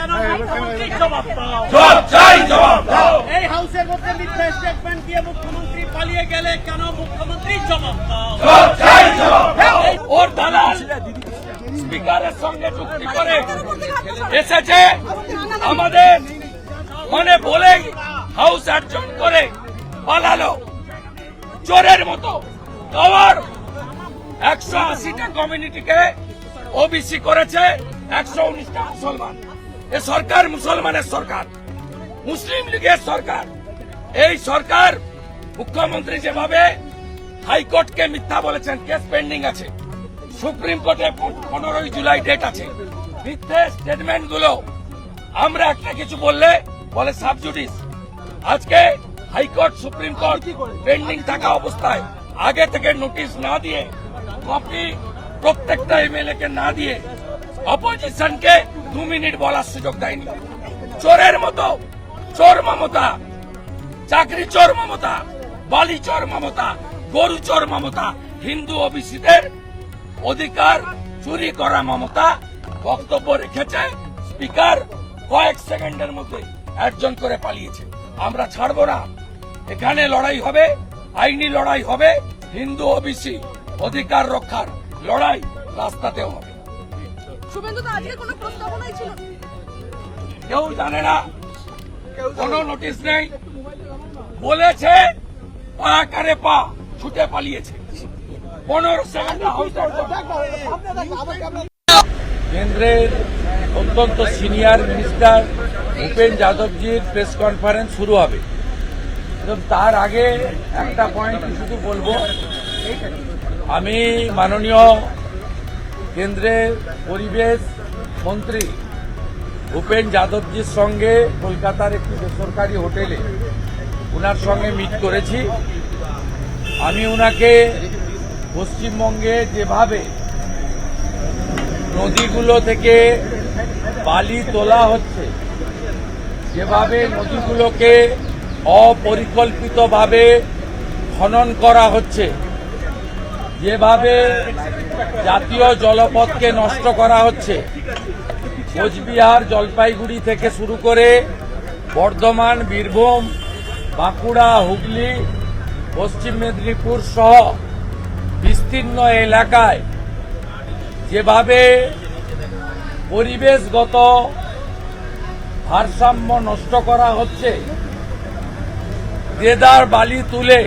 কেন জবাব দাও। জবাব চাই জবাব দাও। এই হাউসের মধ্যে মিথ্যা স্টেটমেন্ট দিয়ে মুখ্যমন্ত্রী পালিয়ে গেলে কেন মুখ্যমন্ত্রী জবাব দাও? জবাব চাই জবাব দাও। ওর দালাল স্পিকারের সঙ্গে চুক্তি করে এসেছে। আমাদের মানে বলে হাউস অ্যাডজন করে পালালো। চোরের মতো আবার একশো আশিটা কমিউনিটিকে ওবিসি করেছে একশো উনিশটা মুসলমান। এ সরকার মুসলমানের সরকার। মুসলিম লীগের সরকার। এই সরকার মুখ্যমন্ত্রী যেভাবে হাইকোর্টকে মিথ্যা বলেছেন কেস পেন্ডিং আছে। সুপ্রিম কোর্টে পনেরোই জুলাই ডেট আছে। মিথ্যে স্টেটমেন্টগুলো আমরা একটা কিছু বললে বলে সাবজুডিস আজকে হাইকোর্ট সুপ্রিম কোর্ট পেন্ডিং থাকা অবস্থায় আগে থেকে নোটিশ না দিয়ে কপি প্রত্যেকটা এমএলএ কে না দিয়ে অপোজিশনকে দু মিনিট বলার সুযোগ দেয়নি। চোরের মতো, চোর মমতা, চাকরি চোর মমতা, বালি চোর মমতা, গরু চোর মমতা, হিন্দু ওবিসিদের অধিকার চুরি করা মমতা বক্তব্য রেখেছে স্পিকার কয়েক সেকেন্ডের মধ্যে একজন করে পালিয়েছে। আমরা ছাড়বো না। এখানে লড়াই হবে, আইনি লড়াই হবে, হিন্দু ওবিসি অধিকার রক্ষার লড়াই রাস্তাতেও হবে। শুভেন্দু তো আজকে কোনো প্রস্তাবনাই ছিল। কেউ জানে না কোনো নোটিশ নেই। বলেছে পা কারে পা ছুটে পালিয়েছে। পনেরো সেকেন্ড কেন্দ্রের অত্যন্ত সিনিয়র মিনিস্টার ভূপেন যাদবজির প্রেস কনফারেন্স শুরু হবে। এবং তার আগে একটা পয়েন্ট শুধু বলব। আমি মাননীয় কেন্দ্রের পরিবেশ মন্ত্রী ভূপেন যাদবজির সঙ্গে কলকাতার একটি বেসরকারি হোটেলে ওনার সঙ্গে মিট করেছি। আমি ওনাকে পশ্চিমবঙ্গে যেভাবে নদীগুলো থেকে বালি তোলা হচ্ছে, যেভাবে নদীগুলোকে অপরিকল্পিতভাবে খনন করা হচ্ছে যেভাবে জাতীয় জলপথকে নষ্ট করা হচ্ছে, কোচবিহার জলপাইগুড়ি থেকে শুরু করে বর্ধমান, বীরভূম, বাঁকুড়া, হুগলি, পশ্চিম মেদিনীপুর সহ বিস্তীর্ণ এলাকায় যেভাবে পরিবেশগত ভারসাম্য নষ্ট করা হচ্ছে, দেদার বালি তুলে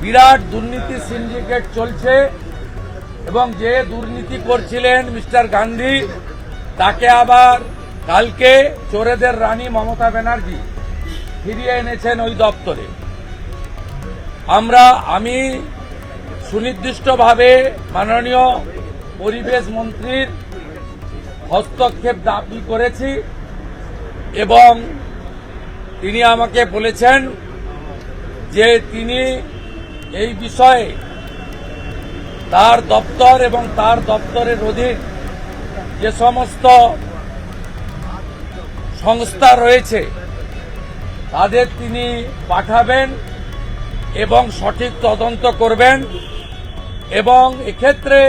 বিরাট দুর্নীতি সিন্ডিকেট চলছে এবং যে দুর্নীতি করছিলেন মিস্টার গান্ধী, তাকে আবার কালকে চোরেদের রানী মমতা ব্যানার্জি ফিরিয়ে এনেছেন ওই দপ্তরে। আমরা, আমি সুনির্দিষ্টভাবে মাননীয় পরিবেশ মন্ত্রীর হস্তক্ষেপ দাবি করেছি এবং তিনি আমাকে বলেছেন যে তিনি এই বিষয়ে তার দপ্তর এবং তার দপ্তরের অধীন যে সমস্ত সংস্থা রয়েছে, তাদের তিনি পাঠাবেন এবং সঠিক তদন্ত করবেন এবং এক্ষেত্রে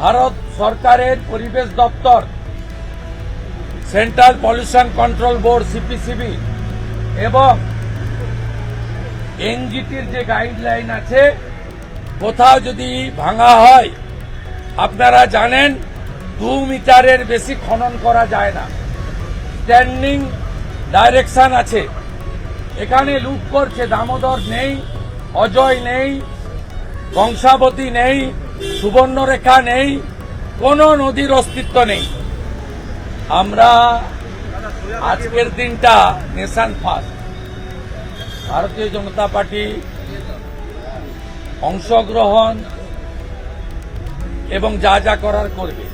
ভারত সরকারের পরিবেশ দপ্তর, central pollution control board, CPCB এবং এনজিটির যে গাইডলাইন আছে, কোথাও যদি ভাঙা হয়, আপনারা জানেন, দু মিটারের বেশি খনন করা যায় না। স্ট্যান্ডিং ডাইরেকশন আছে। এখানে লুট করছে, দামোদর নেই, অজয় নেই, বংশাবতী নেই, সুবর্ণরেখা নেই, কোনো নদীর অস্তিত্ব নেই। আমরা আজকের দিনটা নেশান ফার্স্ট ভারতীয় জনতা পার্টি অংশগ্রহণ এবং যা যা করার করবে।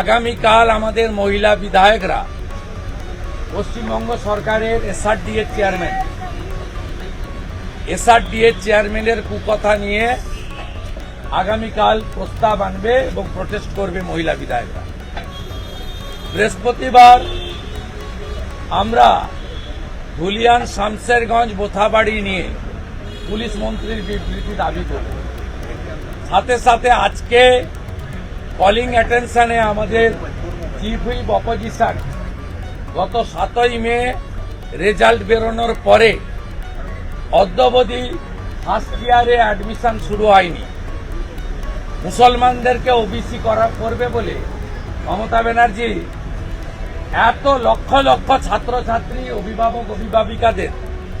আগামীকাল আমাদের মহিলা বিধায়করা পশ্চিমবঙ্গ সরকারের এসআরডি এর চেয়ারম্যান এসআরডি এর চেয়ারম্যানের কুকথা নিয়ে আগামীকাল প্রস্তাব আনবে এবং প্রটেস্ট করবে মহিলা বিধায়করা। বৃহস্পতিবার আমরা ধুলিয়ান শামসেরগঞ্জ বোথাবাড়ি নিয়ে পুলিশ মন্ত্রীর বিবৃতি দাবি করব সাথে সাথে আজকে কলিং অ্যাটেনশনে আমাদের চিফ হুইপ অপোজিশন গত সাতই মে রেজাল্ট বেরোনোর পরে অদ্যবধি ফার্স্ট ইয়ারে অ্যাডমিশন শুরু হয়নি। মুসলমানদেরকে ওবিসি করা করবে বলে মমতা ব্যানার্জি এত লক্ষ লক্ষ ছাত্রছাত্রী, অভিভাবক, অভিভাবিকাদের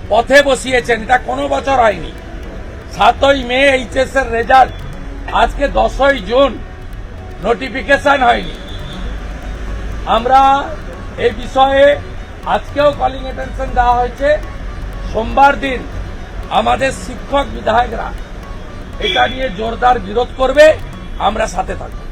পথে বসিয়েছেন, এটা কোনো বছর হয়নি। সাতই মে এইচএস এর রেজাল্ট আজকে দশই জুন নোটিফিকেশন হয়নি। আমরা এই বিষয়ে আজকেও কলিং অ্যাটেনশন দেওয়া হয়েছে। সোমবার দিন আমাদের শিক্ষক বিধায়করা এটা নিয়ে জোরদার বিরোধ করবে, আমরা সাথে থাকব।